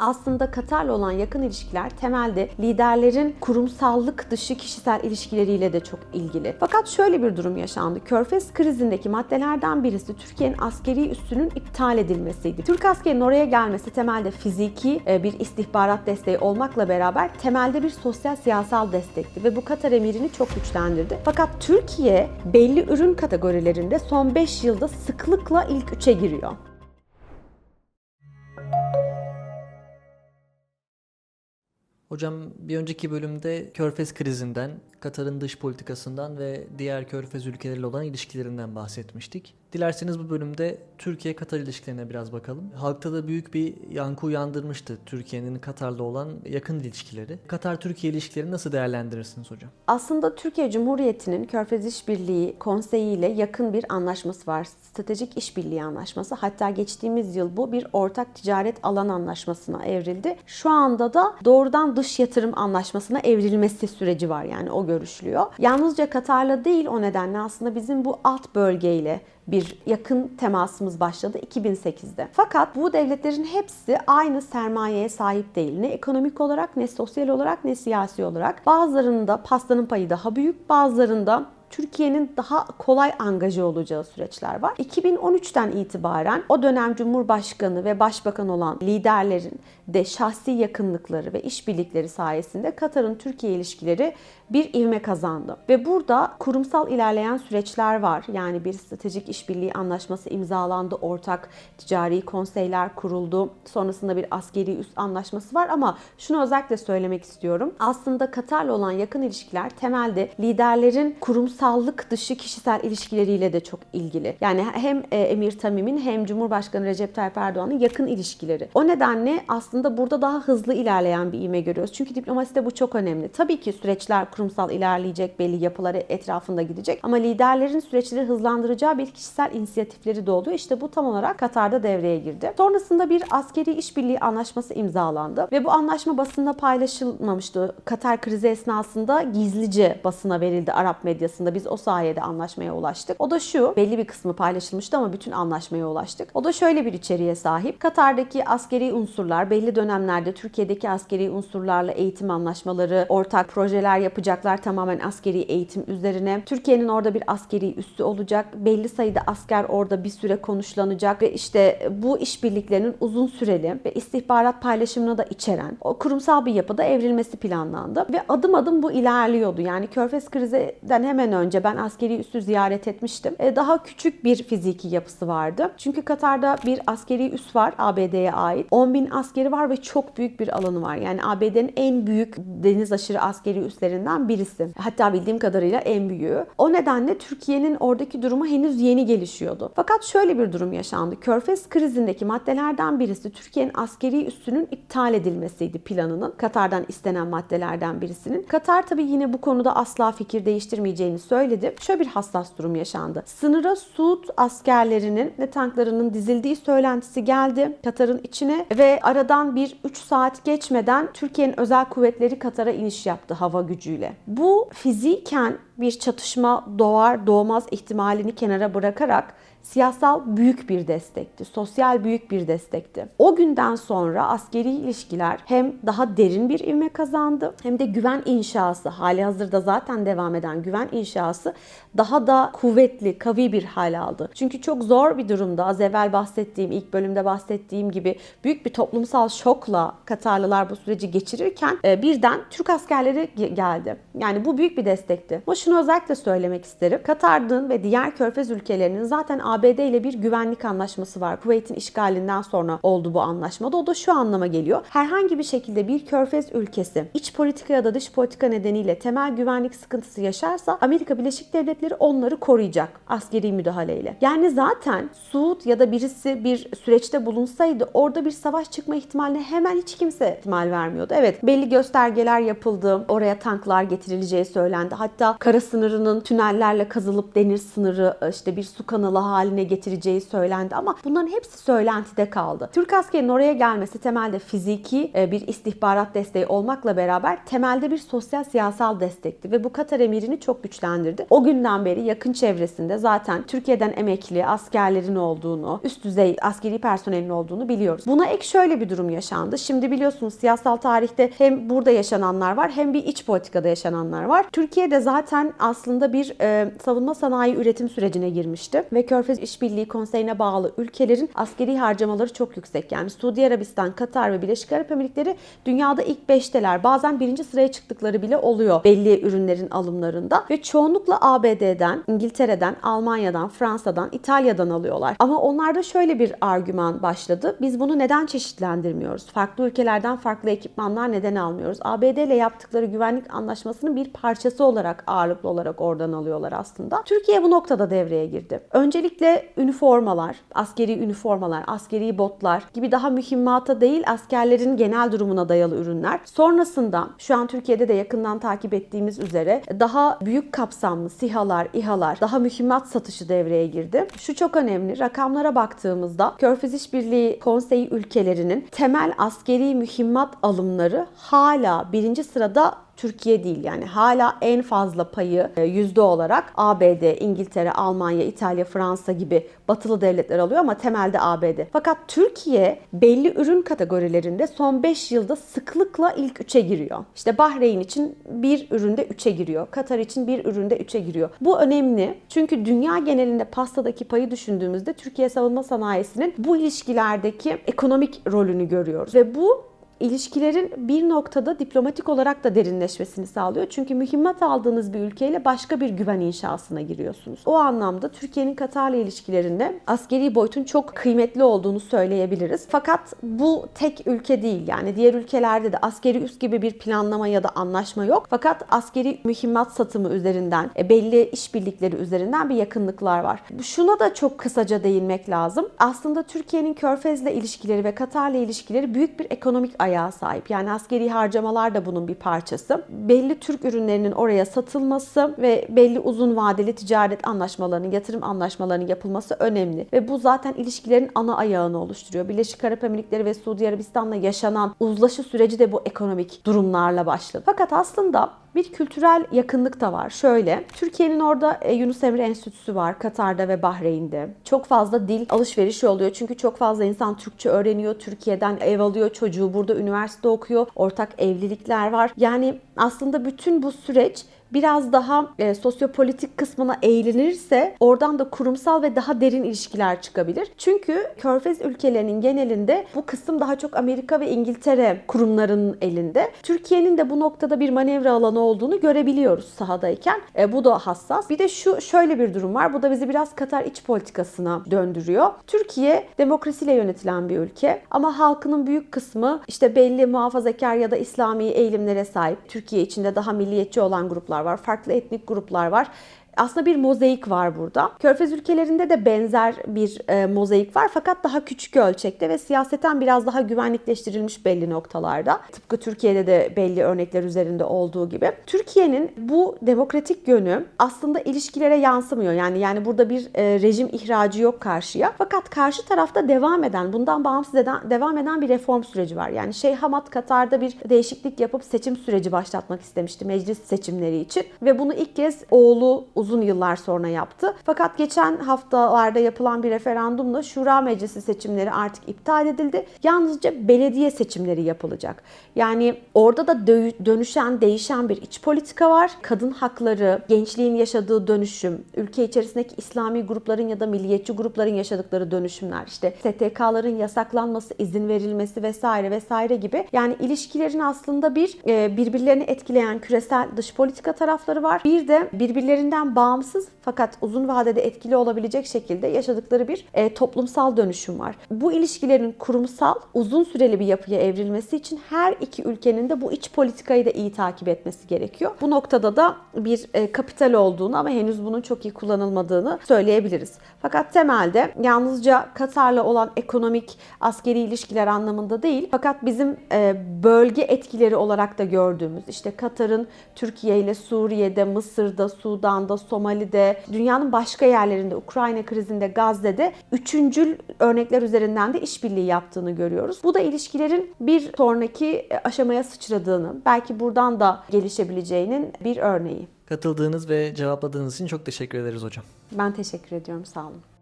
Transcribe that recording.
Aslında Katar'la olan yakın ilişkiler temelde liderlerin kurumsallık dışı kişisel ilişkileriyle de çok ilgili. Fakat şöyle bir durum yaşandı. Körfez krizindeki maddelerden birisi Türkiye'nin askeri üssünün iptal edilmesiydi. Türk askerinin oraya gelmesi temelde fiziki e, bir istihbarat desteği olmakla beraber temelde bir sosyal siyasal destekti ve bu Katar emirini çok güçlendirdi. Fakat Türkiye belli ürün kategorilerinde son 5 yılda sıklıkla ilk 3'e giriyor. Hocam bir önceki bölümde Körfez krizinden, Katar'ın dış politikasından ve diğer Körfez ülkeleriyle olan ilişkilerinden bahsetmiştik. Dilerseniz bu bölümde Türkiye-Katar ilişkilerine biraz bakalım. Halkta da büyük bir yankı uyandırmıştı Türkiye'nin Katar'la olan yakın ilişkileri. Katar-Türkiye ilişkilerini nasıl değerlendirirsiniz hocam? Aslında Türkiye Cumhuriyeti'nin Körfez İşbirliği Konseyi ile yakın bir anlaşması var. Stratejik İşbirliği Anlaşması. Hatta geçtiğimiz yıl bu bir ortak ticaret alan anlaşmasına evrildi. Şu anda da doğrudan dış yatırım anlaşmasına evrilmesi süreci var. Yani o görüşülüyor. Yalnızca Katar'la değil o nedenle aslında bizim bu alt bölgeyle bir yakın temasımız başladı 2008'de. Fakat bu devletlerin hepsi aynı sermayeye sahip değil. Ne ekonomik olarak, ne sosyal olarak, ne siyasi olarak. Bazılarında pastanın payı daha büyük, bazılarında Türkiye'nin daha kolay angaje olacağı süreçler var. 2013'ten itibaren o dönem Cumhurbaşkanı ve Başbakan olan liderlerin de şahsi yakınlıkları ve işbirlikleri sayesinde Katar'ın Türkiye ilişkileri bir ivme kazandı. Ve burada kurumsal ilerleyen süreçler var. Yani bir stratejik işbirliği anlaşması imzalandı, ortak ticari konseyler kuruldu. Sonrasında bir askeri üst anlaşması var ama şunu özellikle söylemek istiyorum. Aslında Katar'la olan yakın ilişkiler temelde liderlerin kurumsallık dışı kişisel ilişkileriyle de çok ilgili. Yani hem e, Emir Tamim'in hem Cumhurbaşkanı Recep Tayyip Erdoğan'ın yakın ilişkileri. O nedenle aslında burada daha hızlı ilerleyen bir ivme görüyoruz. Çünkü diplomaside bu çok önemli. Tabii ki süreçler kurumsal ilerleyecek, belli yapıları etrafında gidecek ama liderlerin süreçleri hızlandıracağı bir kişisel inisiyatifleri de oluyor. İşte bu tam olarak Katar'da devreye girdi. Sonrasında bir askeri işbirliği anlaşması imzalandı ve bu anlaşma basında paylaşılmamıştı. Katar krizi esnasında gizlice basına verildi Arap medyasında. Biz o sayede anlaşmaya ulaştık. O da şu, belli bir kısmı paylaşılmıştı ama bütün anlaşmaya ulaştık. O da şöyle bir içeriğe sahip. Katar'daki askeri unsurlar belli dönemlerde Türkiye'deki askeri unsurlarla eğitim anlaşmaları, ortak projeler yapacaklar tamamen askeri eğitim üzerine. Türkiye'nin orada bir askeri üssü olacak. Belli sayıda asker orada bir süre konuşlanacak ve işte bu işbirliklerinin uzun süreli ve istihbarat paylaşımını da içeren o kurumsal bir yapıda evrilmesi planlandı ve adım adım bu ilerliyordu. Yani Körfez krizinden hemen önce ben askeri üssü ziyaret etmiştim. E, Daha küçük bir fiziki yapısı vardı. Çünkü Katar'da bir askeri üs var ABD'ye ait. 10 bin askeri var ve çok büyük bir alanı var. Yani ABD'nin en büyük deniz aşırı askeri üslerinden birisi. Hatta bildiğim kadarıyla en büyüğü. O nedenle Türkiye'nin oradaki durumu henüz yeni gelişiyordu. Fakat şöyle bir durum yaşandı. Körfez krizindeki maddelerden birisi Türkiye'nin askeri üssünün iptal edilmesiydi planının. Katar'dan istenen maddelerden birisinin. Katar tabii yine bu konuda asla fikir değiştirmeyeceğini söyledi. Şöyle bir hassas durum yaşandı. Sınıra Suud askerlerinin ve tanklarının dizildiği söylentisi geldi Katar'ın içine ve aradan bir 3 saat geçmeden Türkiye'nin özel kuvvetleri Katar'a iniş yaptı hava gücüyle. Bu fiziken bir çatışma doğar doğmaz ihtimalini kenara bırakarak siyasal büyük bir destekti. Sosyal büyük bir destekti. O günden sonra askeri ilişkiler hem daha derin bir ivme kazandı hem de güven inşası hali hazırda zaten devam eden güven inşası daha da kuvvetli, kavi bir hal aldı. Çünkü çok zor bir durumda az evvel bahsettiğim, ilk bölümde bahsettiğim gibi büyük bir toplumsal şokla Katarlılar bu süreci geçirirken e, birden Türk askerleri ge- geldi. Yani bu büyük bir destekti. Ama şunu özellikle söylemek isterim. Katar'ın ve diğer körfez ülkelerinin zaten ABD ile bir güvenlik anlaşması var. Kuveyt'in işgalinden sonra oldu bu anlaşmada. O da şu anlama geliyor. Herhangi bir şekilde bir körfez ülkesi iç politika ya da dış politika nedeniyle temel güvenlik sıkıntısı yaşarsa Amerika Birleşik Devletleri onları koruyacak askeri müdahaleyle. Yani zaten Suud ya da birisi bir süreçte bulunsaydı orada bir savaş çıkma ihtimaline hemen hiç kimse ihtimal vermiyordu. Evet belli göstergeler yapıldı. Oraya tanklar getirileceği söylendi. Hatta kara sınırının tünellerle kazılıp deniz sınırı işte bir su kanalı haline haline getireceği söylendi ama bunların hepsi söylentide kaldı. Türk askerinin oraya gelmesi temelde fiziki e, bir istihbarat desteği olmakla beraber temelde bir sosyal siyasal destekti ve bu Katar emirini çok güçlendirdi. O günden beri yakın çevresinde zaten Türkiye'den emekli askerlerin olduğunu, üst düzey askeri personelin olduğunu biliyoruz. Buna ek şöyle bir durum yaşandı. Şimdi biliyorsunuz siyasal tarihte hem burada yaşananlar var hem bir iç politikada yaşananlar var. Türkiye'de zaten aslında bir e, savunma sanayi üretim sürecine girmişti ve Körfez İşbirliği Konseyi'ne bağlı ülkelerin askeri harcamaları çok yüksek. Yani Suudi Arabistan, Katar ve Birleşik Arap Emirlikleri dünyada ilk 5'teler. Bazen birinci sıraya çıktıkları bile oluyor belli ürünlerin alımlarında ve çoğunlukla ABD'den, İngiltere'den, Almanya'dan, Fransa'dan, İtalya'dan alıyorlar. Ama onlarda şöyle bir argüman başladı. Biz bunu neden çeşitlendirmiyoruz? Farklı ülkelerden farklı ekipmanlar neden almıyoruz? ABD ile yaptıkları güvenlik anlaşmasının bir parçası olarak ağırlıklı olarak oradan alıyorlar aslında. Türkiye bu noktada devreye girdi. Öncelikle üniformalar, askeri üniformalar, askeri botlar gibi daha mühimmata değil askerlerin genel durumuna dayalı ürünler. Sonrasında şu an Türkiye'de de yakından takip ettiğimiz üzere daha büyük kapsamlı SİHA'lar, İHA'lar, daha mühimmat satışı devreye girdi. Şu çok önemli. Rakamlara baktığımızda Körfez İşbirliği Konseyi ülkelerinin temel askeri mühimmat alımları hala birinci sırada Türkiye değil yani hala en fazla payı e, yüzde olarak ABD, İngiltere, Almanya, İtalya, Fransa gibi batılı devletler alıyor ama temelde ABD. Fakat Türkiye belli ürün kategorilerinde son 5 yılda sıklıkla ilk 3'e giriyor. İşte Bahreyn için bir üründe 3'e giriyor. Katar için bir üründe 3'e giriyor. Bu önemli çünkü dünya genelinde pastadaki payı düşündüğümüzde Türkiye savunma sanayisinin bu ilişkilerdeki ekonomik rolünü görüyoruz. Ve bu ilişkilerin bir noktada diplomatik olarak da derinleşmesini sağlıyor. Çünkü mühimmat aldığınız bir ülkeyle başka bir güven inşasına giriyorsunuz. O anlamda Türkiye'nin Katar'la ilişkilerinde askeri boyutun çok kıymetli olduğunu söyleyebiliriz. Fakat bu tek ülke değil. Yani diğer ülkelerde de askeri üs gibi bir planlama ya da anlaşma yok. Fakat askeri mühimmat satımı üzerinden, e, belli işbirlikleri üzerinden bir yakınlıklar var. Şuna da çok kısaca değinmek lazım. Aslında Türkiye'nin Körfez'le ilişkileri ve Katar'la ilişkileri büyük bir ekonomik ayağa sahip. Yani askeri harcamalar da bunun bir parçası. Belli Türk ürünlerinin oraya satılması ve belli uzun vadeli ticaret anlaşmalarının, yatırım anlaşmalarının yapılması önemli. Ve bu zaten ilişkilerin ana ayağını oluşturuyor. Birleşik Arap Emirlikleri ve Suudi Arabistan'la yaşanan uzlaşı süreci de bu ekonomik durumlarla başladı. Fakat aslında bir kültürel yakınlık da var. Şöyle, Türkiye'nin orada e, Yunus Emre Enstitüsü var Katar'da ve Bahreyn'de. Çok fazla dil alışverişi oluyor. Çünkü çok fazla insan Türkçe öğreniyor. Türkiye'den ev alıyor. Çocuğu burada üniversite okuyor. Ortak evlilikler var. Yani aslında bütün bu süreç biraz daha e, sosyopolitik kısmına eğilinirse oradan da kurumsal ve daha derin ilişkiler çıkabilir. Çünkü Körfez ülkelerinin genelinde bu kısım daha çok Amerika ve İngiltere kurumlarının elinde. Türkiye'nin de bu noktada bir manevra alanı olduğunu görebiliyoruz sahadayken. E, bu da hassas. Bir de şu şöyle bir durum var. Bu da bizi biraz Katar iç politikasına döndürüyor. Türkiye demokrasiyle yönetilen bir ülke ama halkının büyük kısmı işte belli muhafazakar ya da İslami eğilimlere sahip. Türkiye içinde daha milliyetçi olan gruplar var. Farklı etnik gruplar var aslında bir mozaik var burada. Körfez ülkelerinde de benzer bir e, mozaik var fakat daha küçük ölçekte ve siyaseten biraz daha güvenlikleştirilmiş belli noktalarda. Tıpkı Türkiye'de de belli örnekler üzerinde olduğu gibi. Türkiye'nin bu demokratik yönü aslında ilişkilere yansımıyor. Yani yani burada bir e, rejim ihracı yok karşıya. Fakat karşı tarafta devam eden, bundan bağımsız eden, devam eden bir reform süreci var. Yani Şeyh Hamad Katar'da bir değişiklik yapıp seçim süreci başlatmak istemişti meclis seçimleri için ve bunu ilk kez oğlu uzun yıllar sonra yaptı. Fakat geçen haftalarda yapılan bir referandumla Şura Meclisi seçimleri artık iptal edildi. Yalnızca belediye seçimleri yapılacak. Yani orada da dönüşen, değişen bir iç politika var. Kadın hakları, gençliğin yaşadığı dönüşüm, ülke içerisindeki İslami grupların ya da milliyetçi grupların yaşadıkları dönüşümler, işte STK'ların yasaklanması, izin verilmesi vesaire vesaire gibi. Yani ilişkilerin aslında bir e, birbirlerini etkileyen küresel dış politika tarafları var. Bir de birbirlerinden bağımsız fakat uzun vadede etkili olabilecek şekilde yaşadıkları bir e, toplumsal dönüşüm var. Bu ilişkilerin kurumsal, uzun süreli bir yapıya evrilmesi için her iki ülkenin de bu iç politikayı da iyi takip etmesi gerekiyor. Bu noktada da bir e, kapital olduğunu ama henüz bunun çok iyi kullanılmadığını söyleyebiliriz. Fakat temelde yalnızca Katar'la olan ekonomik, askeri ilişkiler anlamında değil fakat bizim e, bölge etkileri olarak da gördüğümüz işte Katar'ın Türkiye ile Suriye'de, Mısır'da, Sudan'da, Somali'de, dünyanın başka yerlerinde, Ukrayna krizinde, Gazze'de üçüncül örnekler üzerinden de işbirliği yaptığını görüyoruz. Bu da ilişkilerin bir sonraki aşamaya sıçradığını, belki buradan da gelişebileceğinin bir örneği. Katıldığınız ve cevapladığınız için çok teşekkür ederiz hocam. Ben teşekkür ediyorum. Sağ olun.